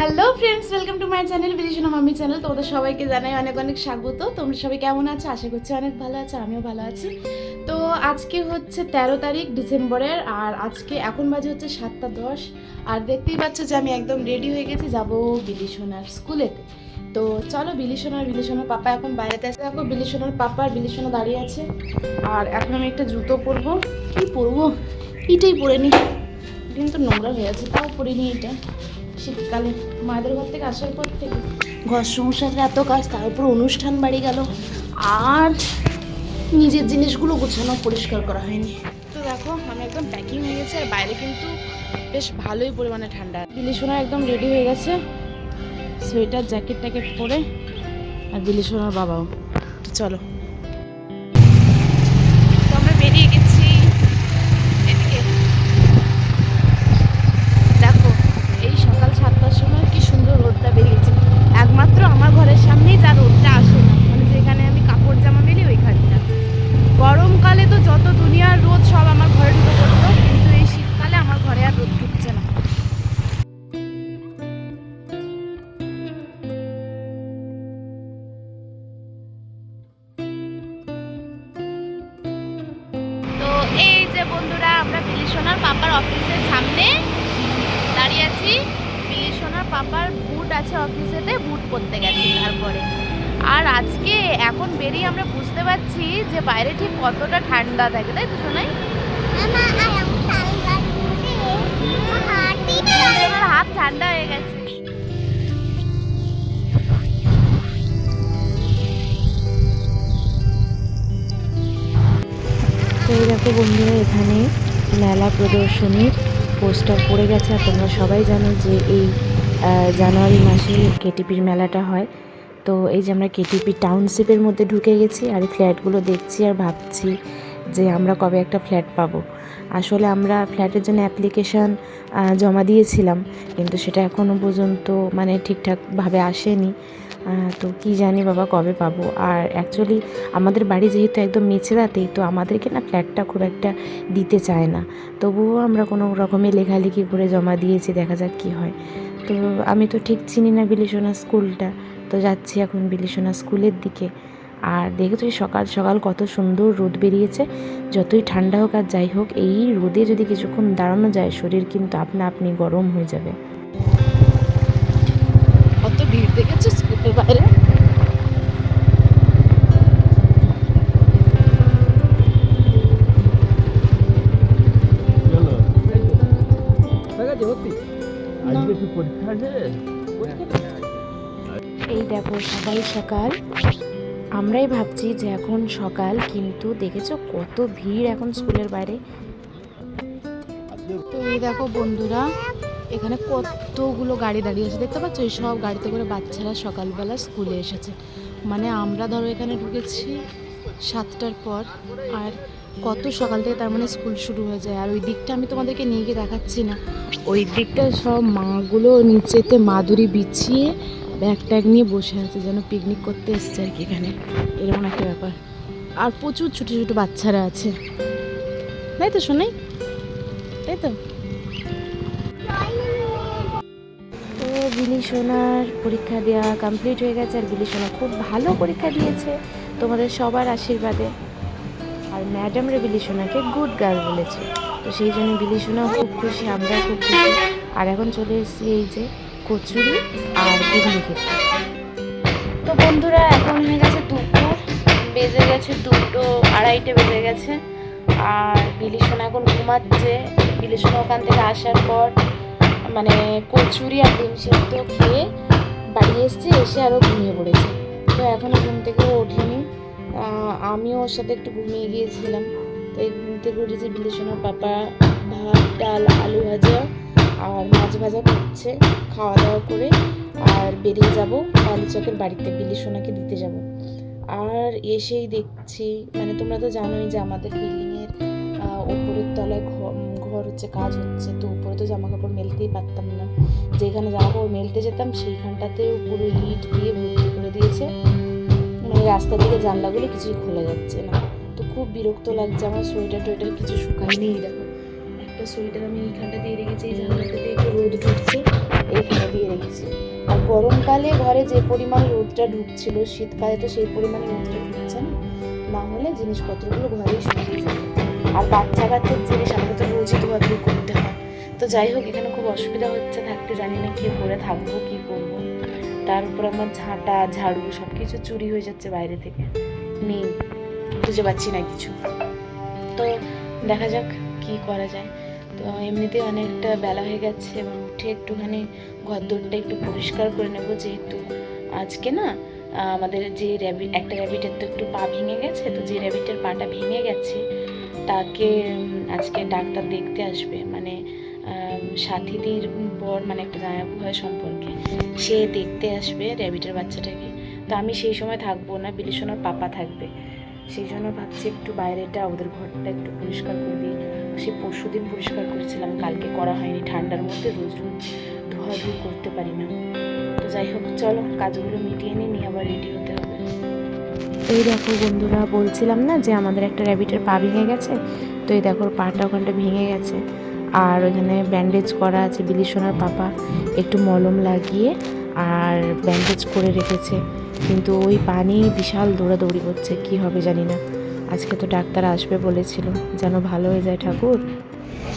Hello friends welcome to my channel Bidishna mummy channel তোমাদের সবাইকে জানাই অনেক অনেক স্বাগত। তোমরা সবাই কেমন আছো? আশা করছি অনেক ভালো আছো, আমিও ভালো আছি। তো আজকে হচ্ছে তেরো তারিখ ডিসেম্বরের, আর আজকে এখন বাজে হচ্ছে সাতটা দশ। আর দেখতেই পাচ্ছ যে আমি একদম রেডি হয়ে গেছি, যাব বিলিশনার স্কুলেতে তো চলো বিলিশনার বিলিশনার পাপা এখন বাইরেতে আছে। দেখো বিলিশনার পাপা আর বিলিশনা দাঁড়িয়ে আছে। আর এখন আমি একটা জুতো পরবো। কি পরবো? এটাই পরে নি। কিন্তু নোংরা হয়ে আছে, তাও পরিনি এটা। শীতকালে মায়েদের ঘর থেকে আসার পর থেকে ঘর সংসারের এত কাজ তার উপর অনুষ্ঠান বাড়ি গেল। আর নিজের জিনিসগুলো গোছানো পরিষ্কার করা হয়নি। তো দেখো আমি একদম প্যাকিং হয়ে গেছে আর বাইরে কিন্তু বেশ ভালোই পরিমাণে ঠান্ডা। বিলিসোনা একদম রেডি হয়ে গেছে। সোয়েটার জ্যাকেট ট্যাকেট পরে আর বিলিসোনার বাবাও। তো চলো। যে বন্ধুরা, আমরা বিলিসোনার পাপার অফিসের সামনে দাঁড়িয়ে আছি। বিলিসোনার পাপার বুট আছে অফিসেতে, বুট পরতে গেছি তারপরে। আর আজকে এখন বেরিয়ে আমরা বুঝতে পারছি যে বাইরে ঠিক কতটা ঠান্ডা থাকে, তাই তো শোনাই তো বন্ধুরা, এখানে মেলা প্রদর্শনীর পোস্টার পড়ে গেছে, আর তোমরা সবাই জানো যে এই জানুয়ারি মাসে কেটিপির মেলাটা হয়। তো এই যে আমরা কেটিপি টাউনশিপের মধ্যে ঢুকে গেছি, আর এই ফ্ল্যাটগুলো দেখছি আর ভাবছি যে আমরা কবে একটা ফ্ল্যাট পাবো। আসলে আমরা ফ্ল্যাটের জন্য অ্যাপ্লিকেশান জমা দিয়েছিলাম, কিন্তু সেটা এখনও পর্যন্ত মানে ঠিকঠাকভাবে আসেনি। তো কি জানি বাবা কবে পাবো। আর অ্যাকচুয়ালি আমাদের বাড়ি যেহেতু একদম মেছেদাতেই, তো আমাদেরকে না ফ্ল্যাটটা খুব একটা দিতে চায় না। তবুও আমরা কোনো রকমে লেখালেখি করে জমা দিয়েছি, দেখা যাক কী হয়। তো আমি তো ঠিক চিনি না বিলিসোনা স্কুলটা, তো যাচ্ছি এখন বিলিসোনা স্কুলের দিকে। আর দেখেছ সকাল সকাল কত সুন্দর রোদ বেরিয়েছে। যতই ঠান্ডা হোক আর যাই হোক, এই রোদে যদি কিছুক্ষণ দাঁড়ানো যায়, শরীর কিন্তু আপনা আপনি গরম হয়ে যাবে। কত ভিড় দেখেছ স্কুলের বাইরে। আজকে কি পরীক্ষা আছে? এই দেখো সকাল সকাল। আমরাই ভাবছি যে এখন সকাল কিন্তু দেখেছ কত ভিড় এখন স্কুলের বাইরে? তো এই দেখো বন্ধুরা এখানে কতগুলো গাড়ি দাঁড়িয়ে আছে? দেখতে পাচ্ছ? এই সব গাড়িতে করে বাচ্চারা সকালবেলা স্কুলে এসেছে। মানে আমরা ধরো এখানে ঢুকেছি সাতটার পর, আর কত সকাল থেকে তার মানে স্কুল শুরু হয়ে যায়। আর ওই দিকটা আমি তোমাদেরকে নিয়ে গিয়ে দেখাচ্ছি না। ওই দিকটা সব মাগুলো নিচেতে মাদুরি বিছিয়ে ব্যাগ ট্যাগ নিয়ে বসে আছে, যেন পিকনিক করতে এসছে আর কি এখানে। এরকম একটা ব্যাপার। আর প্রচুর ছোটো ছোটো বাচ্চারা আছে। তাই তো শোনাই তাই তো? বিলি সোনার পরীক্ষা দেওয়া কমপ্লিট হয়ে গেছে আর বিলি সোনা খুব ভালো পরীক্ষা দিয়েছে তোমাদের সবার আশীর্বাদে। আর ম্যাডামরা বিলি সোনাকে গুড গার্ল বলেছে। তো সেই জন্য বিলি সোনাও খুব খুশি, আমরা খুব খুশি। আর এখন চলে এসেছি এই যে কচুরি আর ঘুগনি খেতে। তো বন্ধুরা, এখন হয়ে গেছে দুপুর। বেজে গেছে দুটো আড়াইটে বেজে গেছে। আর বিলিসোনা এখন ঘুমাচ্ছে। বিলিসোনা ওখান থেকে আসার পর মানে কচুরি আর ডিম সেদ্ধ খেয়ে বাড়ি এসছে, এসে আরও ঘুমিয়ে পড়েছে। তো এখনও ঘুম থেকে ওঠেনি। আমিও ওর সাথে একটু ঘুমিয়ে গিয়েছিলাম। তো এই ঘুম থেকে উঠেছি বিলিসোনার পাপা, ভাত, ডাল, আলু ভাজা আর মাছ ভাজা করছে খাওয়া দাওয়া করে। আর বেরিয়ে যাব কালীচকের বাড়িতে বিলি সোনাকে দিতে যাব। আর এসেই দেখছি মানে তোমরা তো জানোই যে আমাদের বিল্ডিংয়ের উপরের তলায় ঘর হচ্ছে কাজ হচ্ছে, তো উপরে তো জামা কাপড় মেলতেই পারতাম না। যেখানে জামা কাপড় মেলতে যেতাম, সেইখানটাতেও পুরো ইট দিয়ে ভর্তি করে দিয়েছে। মানে রাস্তা থেকে জানলাগুলো কিছুই খোলা যাচ্ছে না। তো খুব বিরক্ত লাগছে, আমার সোয়েটার টোয়েটার কিছু শুকায়নি। দেখো, একটা সোয়েটার আমি এইখানটা দিয়ে রেখেছি, এই জানলাটাতে একটু রোদ ঢুকছে এইখানে দিয়ে রেখেছি। আর গরমকালে ঘরে যে পরিমাণ রোদটা ঢুকছিল, শীতকালে তো সেই পরিমাণে রোদটা ঢুকছে না। না হলে জিনিসপত্রগুলো ঘরেই শুকিয়ে যায় আর বাচ্চা কাচ্চার জিনিস আমাকে তো রোজই ধোয়াধুয়ি করতে হয়। তো যাই হোক, এখানে খুব অসুবিধা হচ্ছে, থাকতে জানি না কী করে থাকব, কী করব। তার উপর আমার ঝাঁটা, ঝাড়ু সব কিছু চুরি হয়ে যাচ্ছে বাইরে থেকে। নেই, খুঁজে পাচ্ছি না কিছু। তো দেখা যাক কি করা যায়। তো এমনিতে অনেকটা বেলা হয়ে গেছে এবং উঠে একটুখানি ঘর একটু পরিষ্কার করে নেব যেহেতু আজকে না আমাদের যে র্যাবিট একটা র্যাবিটের তো একটু পা ভেঙে গেছে, তো যে র্যাবিটের পাটা ভেঙে গেছে তাকে আজকে ডাক্তার দেখতে আসবে। মানে সাথীদের বর মানে একটা জামাইবাবু হয় সম্পর্কে। সে দেখতে আসবে র্যাবিটের বাচ্চাটাকে। তো আমি সেই সময় থাকব না বিলিশনার পাপা থাকবে। সেই জন্য ভাবছি একটু বাইরেটা, ওদের ঘরটা একটু পরিষ্কার করে দিই। সে পরশু দিন পরিষ্কার করেছিলাম, কালকে করা হয়নি। ঠান্ডার মধ্যে রোজ রোজ ধোয়াধুয়ি করতে পারি না। তো যাই হোক, চলো, কাজগুলো মিটিয়ে নিই আবার রেডি হতে হবে। এই দেখো বন্ধুরা, বলছিলাম না যে আমাদের একটা র্যাবিটের পা ভেঙে গেছে? তো এই দেখো পাটা ওখানটা ভেঙে গেছে। আর ওখানে ব্যান্ডেজ করা আছে বিলিশনার পাপা। একটু মলম লাগিয়ে আর ব্যান্ডেজ করে রেখেছে। কিন্তু ওই পানি বিশাল দৌড়াদৌড়ি করছে কি হবে জানি না। আজকে তো ডাক্তার আসবে বলেছিল, যেন ভালো হয়ে যায় ঠাকুর।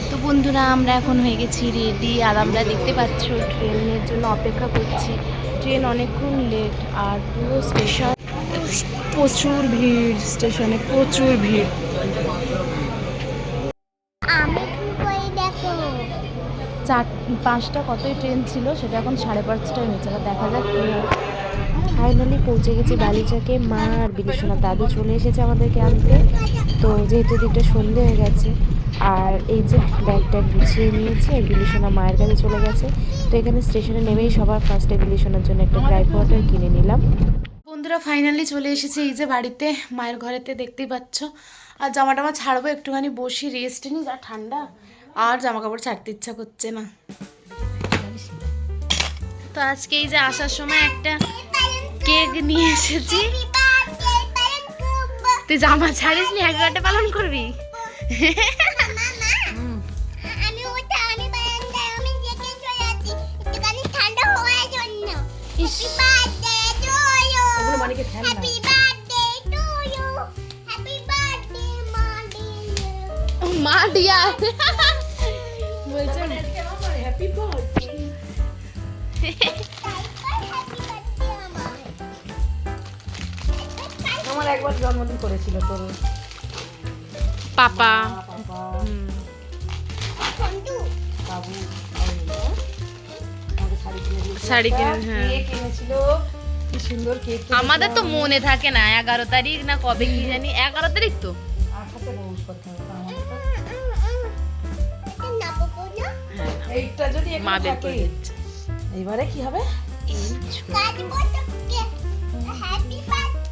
তো বন্ধুরা, আমরা এখন হয়ে গেছি রেডি আর আমরা দেখতে পাচ্ছ ট্রেনের জন্য অপেক্ষা করছি। ট্রেন অনেকক্ষণ লেট আর পুরো স্টেশন প্রচুর ভিড় স্টেশনে প্রচুর ভিড়। চার পাঁচটা কতই ট্রেন ছিল সেটা এখন সাড়ে পাঁচটায় নিচে দেখা যাক ফাইনালি পৌঁছে গেছি বালিচাকে মা আর বিলিশনার দাদু চলে এসেছে আমাদেরকে আনতে। তো যেহেতু দিকটা সন্ধে হয়ে গেছে আর এই যে ব্যাগ ট্যাগ গুছিয়ে নিয়েছে বিলিশনা মায়ের কাছে চলে গেছে। তো এখানে স্টেশনে নেমেই সবার ফার্স্টে বিলিশনার জন্য একটা ড্রাই ওয়াটার কিনে নিলাম। বন্ধুরা ফাইনালি চলে এসেছে এই যে বাড়িতে মায়ের ঘরেতে দেখতেই পাচ্ছ। আর জামা টামা ছাড়বো একটুখানি বসি রেস্ট নিই যা ঠান্ডা। আর জামা কাপড় ছাড়তে ইচ্ছা করছে না। তো আজকে এই যে আসার সময় একটা কেক নিয়ে এসেছি। তুই জামা ছাড়িস নি এগারোটা পালন করবি? আমি happy birthday to you happy birthday মা মা দিয়া বলছে হ্যাপি বার্থডে আমার একবার জন্মদিন করেছিল তোর পাপা। বাবা হুম। সন্টু বাবু শাড়ি কিনে দিয়েছিল। শাড়ি কিনে, একটা হ্যাঁ। কেক এনেছিল। কি সুন্দর কেক আমাদের তো মনে থাকে না এগারো তারিখ না কবে কি জানি এগারো তারিখ তো। এইটা যদি মা বের করে দিচ্ছে। এইবারে কি হবে?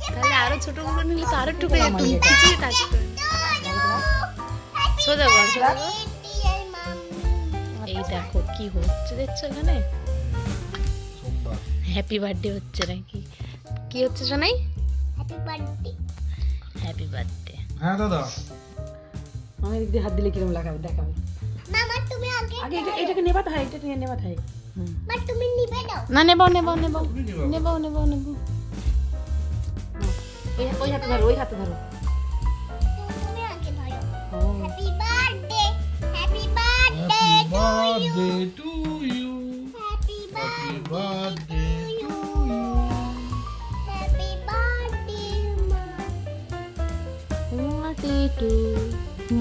তাহলে আরও ছোটগুলো নিলে তো আরও টুকে যেত কিছুই থাকতো সোজা কর এই দেখো কি হচ্ছে দেখছ এখানে। হ্যাপি বার্থডে হচ্ছে নাকি? কি হচ্ছে শোনাই হ্যাপি বার্থডে হ্যাপি বার্থডে হ্যাঁ দাদা। আমি এদিক দিয়ে হাত দিলে কিরম লাগাবে? দেখাবে। মামা তুমি আগে আগে এটা এটাকে নেবাতে হয় এটা নিয়ে নেবাতে হয়। হুম। মা তুমি নিবে দাও। না নেব নেব নেব। নেব। নেব নেব ওই হাতে ধরো ওই হাতে ধরো।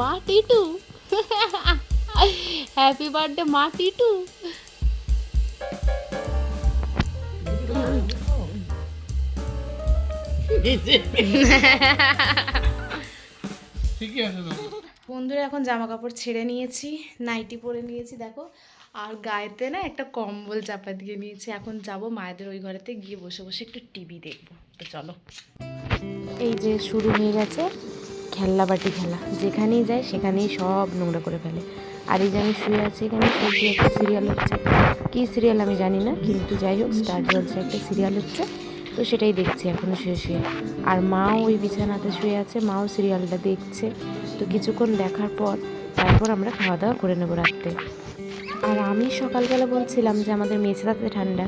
মাটি টু হ্যাপি বার্থডে মাটি টু ঠিকই বন্ধুরা এখন জামা কাপড় ছেড়ে নিয়েছি নাইটি পরে নিয়েছি দেখো। আর গায়েতে না একটা কম্বল চাপা দিয়ে নিয়েছি। এখন যাব মায়েদের ওই ঘরেতে গিয়ে বসে বসে একটু টিভি দেখব। তো চলো। এই যে শুরু হয়ে গেছে। খেলনা বাটি খেলা। যেখানেই যায় সেখানেই সব নোংরা করে ফেলে। আর এই যে আমি শুয়ে আছি এখানে শুয়ে শুয়ে একটা সিরিয়াল হচ্ছে। কী সিরিয়াল আমি জানি না, কিন্তু যাই হোক স্টার জলসে একটা সিরিয়াল হচ্ছে। তো সেটাই দেখছি এখন শুয়ে শুয়ে। আর মাও ওই বিছানাতে শুয়ে আছে, মাও সিরিয়ালটা দেখছে। তো কিছুক্ষণ দেখার পর, তারপর আমরা খাওয়া দাওয়া করে নেব রাত্রে। আর আমি সকালবেলা বলছিলাম যে আমাদের মেছেদাতে ঠান্ডা,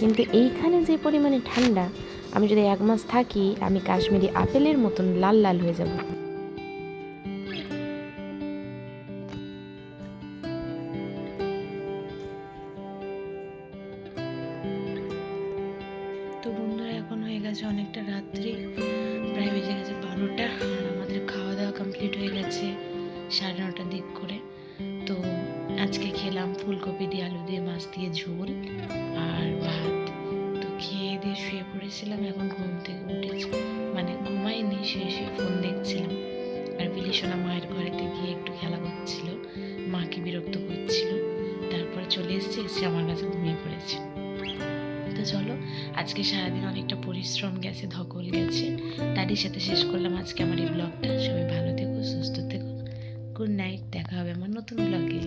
কিন্তু এইখানে যে পরিমাণে ঠান্ডা, আমি যদি এক মাস থাকি, আমি কাশ্মীরি আপেলের মতন লাল লাল হয়ে যাব। গেছে অনেকটা রাত্রি। প্রায় বেজে গেছে বারোটা আর আমাদের খাওয়া দাওয়া কমপ্লিট হয়ে গেছে সাড়ে নটার দিক করে। তো আজকে খেলাম ফুলকপি দিয়ে আলু দিয়ে, মাছ দিয়ে ঝোল আর ভাত। তো খেয়ে দিয়ে শুয়ে পড়েছিলাম, এখন ঘুম থেকে উঠেছি। মানে ঘুমাইনি, শুয়ে শুয়ে ফোন দেখছিলাম। আর বিলিসোনা মায়ের ঘরেতে গিয়ে একটু খেলা করছিল। মাকে বিরক্ত করছিল। তারপর চলে এসেছি, এসে আমার কাছে ঘুমিয়ে পড়েছে। তো চলো, আজকে সারাদিন অনেকটা পরিশ্রম গেছে, ধকল গেছে। তারই সাথে শেষ করলাম আজকে আমার এই ব্লগটা সবাই ভালো থেকো, সুস্থ থেকো। গুড নাইট দেখা হবে আমার নতুন ব্লগে